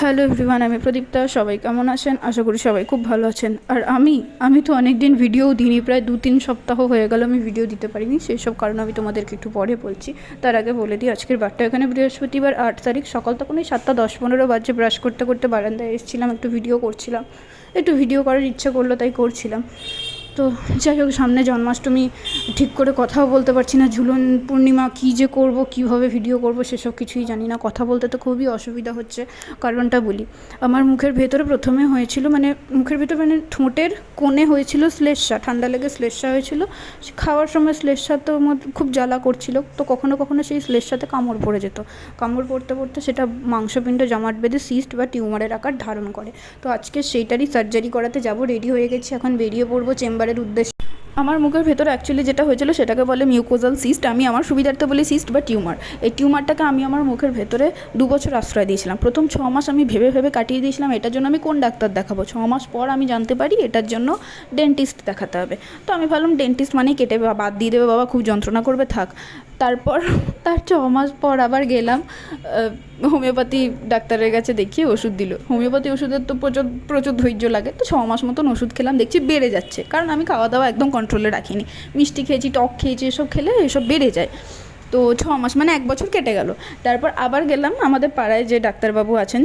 Hello everyone, আমি প্রদীপ্তা। সবাই কেমন আছেন? আশা করি সবাই খুব ভালো আছেন। আর আমি আমি তো অনেক দিন ভিডিও দিইনি, প্রায় দু তিন সপ্তাহ হয়ে গেল আমি ভিডিও দিতে পারিনি। সেই সব কারণে আমি তোমাদেরকে একটু পরে বলছি। তার আগে বলে দিই, আজকের বারটা এখানে বৃহস্পতিবার, আট তারিখ। সকাল তখন ওই সাতটা দশ পনেরো বাজে ব্রাশ করতে করতে বারান্দায় এসেছিলাম, একটু ভিডিও করছিলাম। একটু ভিডিও করার ইচ্ছা করল, তাই করছিলাম। তো যাই হোক, সামনে জন্মাষ্টমী, ঠিক করে কথাও বলতে পারছি না। ঝুলন পূর্ণিমা কী যে করব, কীভাবে ভিডিও করব, সেসব কিছুই জানি না। কথা বলতে তো খুবই অসুবিধা হচ্ছে, কারণটা বলি। আমার মুখের ভেতরে প্রথমে হয়েছিল মানে মুখের ভেতরে মানে ঠোঁটের কোণে হয়েছিল শ্লেষা ঠান্ডা লেগে শ্লেষা হয়েছিল। খাওয়ার সময় শ্লেষা তো খুব জ্বালা করছিল, তো কখনো কখনো সেই শ্লেষাতে কামড় পড়ে যেত। কামড় পড়তে পড়তে সেটা মাংসপিণ্ড জমাট বেঁধে সিস্ট বা টিউমারের আকার ধারণ করে। তো আজকে সেইটারই সার্জারি করাতে যাব রেডি হয়ে গেছি, এখন বেরিয়ে পড়ব চেম্বারের উদ্দেশ্যে আমার মুখের ভেতরে অ্যাকচুয়ালি যেটা হয়েছিল সেটাকে বলে মিউকোজাল সিস্ট আমি আমার সুবিধার্থে বলি সিস্ট বা টিউমার এই টিউমারটাকে আমি আমার মুখের ভেতরে দু বছর আশ্রয় দিয়েছিলাম। প্রথম ছ মাস আমি ভেবে ভেবে কাটিয়ে দিয়েছিলাম, এটার জন্য আমি কোন ডাক্তার দেখাবো? ছ মাস পর আমি জানতে পারি এটার জন্য ডেন্টিস্ট দেখাতে হবে। তো আমি ভাবলাম ডেন্টিস্ট মানেই কেটে বাদ দিয়ে দেবে, বাবা খুব যন্ত্রণা করবে, থাক। তারপর, তার ছ মাস পর আবার গেলাম হোমিওপ্যাথি ডাক্তারের কাছে দেখিয়ে ওষুধ দিল। হোমিওপ্যাথি ওষুধের তো প্রচুর প্রচুর ধৈর্য লাগে। তো ছ মাস মতন ওষুধ খেলাম, দেখছি বেড়ে যাচ্ছে। কারণ আমি খাওয়া দাওয়া একদম কন্ট্রোলে রাখিনি। মিষ্টি খেয়েছি টক খেয়েছি এসব খেলে এসব বেড়ে যায়। তো ছ মাস মানে এক বছর কেটে গেল। তারপর আবার গেলাম আমাদের পাড়ায় যে ডাক্তারবাবু আছেন,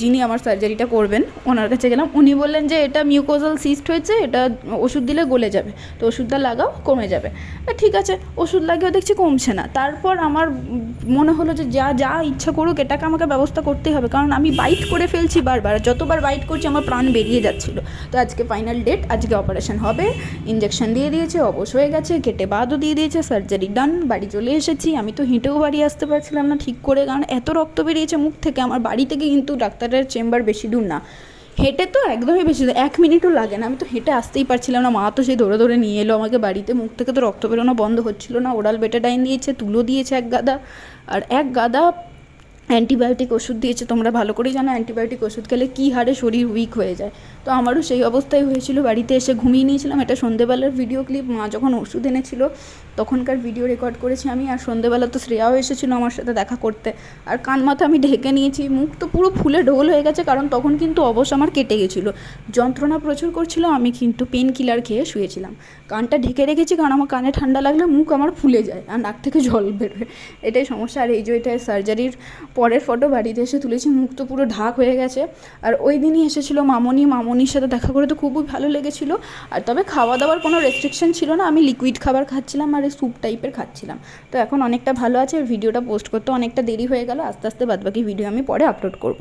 যিনি আমার সার্জারিটা করবেন, ওনার কাছে গেলাম। উনি বললেন যে, এটা মিউকোজাল সিস্ট হয়েছে, এটা ওষুধ দিলে গলে যাবে, তো ওষুধটা লাগাও, কমে যাবে। ঠিক আছে, ওষুধ লাগিয়েও দেখছি কমছে না। তারপর আমার মনে হলো যে, যা যা ইচ্ছা করুক, এটাকে আমাকে ব্যবস্থা করতেই হবে। কারণ আমি বাইট করে ফেলছি বারবার, যতবার বাইট করছি আমার প্রাণ বেরিয়ে যাচ্ছিল। তো আজকে ফাইনাল ডেট আজকে অপারেশন হবে ইঞ্জেকশন দিয়ে দিয়েছে, অবশ হয়ে গেছে, কেটে বাদও দিয়ে দিয়েছে সার্জারি ডান বাড়ি চলে এসেছি। আমি তো হেঁটেও বাড়ি আসতে পারছিলাম না ঠিক করে, কারণ এত রক্ত বেরিয়েছে মুখ থেকে, আমার বাড়ি থেকে কিন্তু ডাক্তারের চেম্বার বেশি দূর না। হেঁটে তো একদমই বেশি এক মিনিটও লাগে না, আমি তো হেঁটে আসতেই পারছিলাম না, মা তো সেই ধরে ধরে নিয়ে এলো আমাকে বাড়িতে, মুখ থেকে তো রক্ত বেরোনো বন্ধ হচ্ছিল না, ওরাল বেটাডাইন দিয়েছে, তুলো দিয়েছে এক গাদা, আর এক গাদা অ্যান্টিবায়োটিক ওষুধ দিয়েছে, তোমরা ভালো করেই জানো অ্যান্টিবায়োটিক ওষুধ খেলে কী হারে শরীর উইক হয়ে যায়। তো আমারও সেই অবস্থায় হয়েছিল, বাড়িতে এসে ঘুমিয়ে নিয়েছিলাম। এটা সন্ধেবেলার ভিডিও ক্লিপ মা যখন ওষুধ এনেছিল, তখনকার ভিডিও রেকর্ড করেছি আমি, আর সন্ধেবেলা তো শ্রেয়াও এসেছিল আমার সাথে দেখা করতে। আর কান মাথা আমি ঢেকে নিয়েছি, মুখ তো পুরো ফুলে ঢোল হয়ে গেছে, কারণ তখন কিন্তু অবশ্য আমার কেটে গেছিল। যন্ত্রণা প্রচুর করছিল, আমি কিন্তু পেন কিলার খেয়ে শুয়েছিলাম। কানটা ঢেকে রেখেছি, কারণ আমার কানে ঠান্ডা লাগলে মুখ আমার ফুলে যায়, আর নাক থেকে জল বেরোয়। এটাই সমস্যা, আর এই যে এটা সার্জারির পরের ফটো বাড়িতে এসে তুলেছি, মুখ তো পুরো ঢাক হয়ে গেছে। আর ওই দিনই এসেছিল মামনি, মামনির সাথে দেখা করে তো খুবই ভালো লেগেছিল। আর তবে খাওয়া দাওয়ার কোনো রেস্ট্রিকশন ছিল না, আমি লিকুইড খাবার খাচ্ছিলাম আর স্যুপ টাইপের খাচ্ছিলাম। তো এখন অনেকটা ভালো আছে, আর ভিডিওটা পোস্ট করতে অনেকটা দেরি হয়ে গেল, আস্তে আস্তে বাদবাকি ভিডিও আমি পরে আপলোড করব।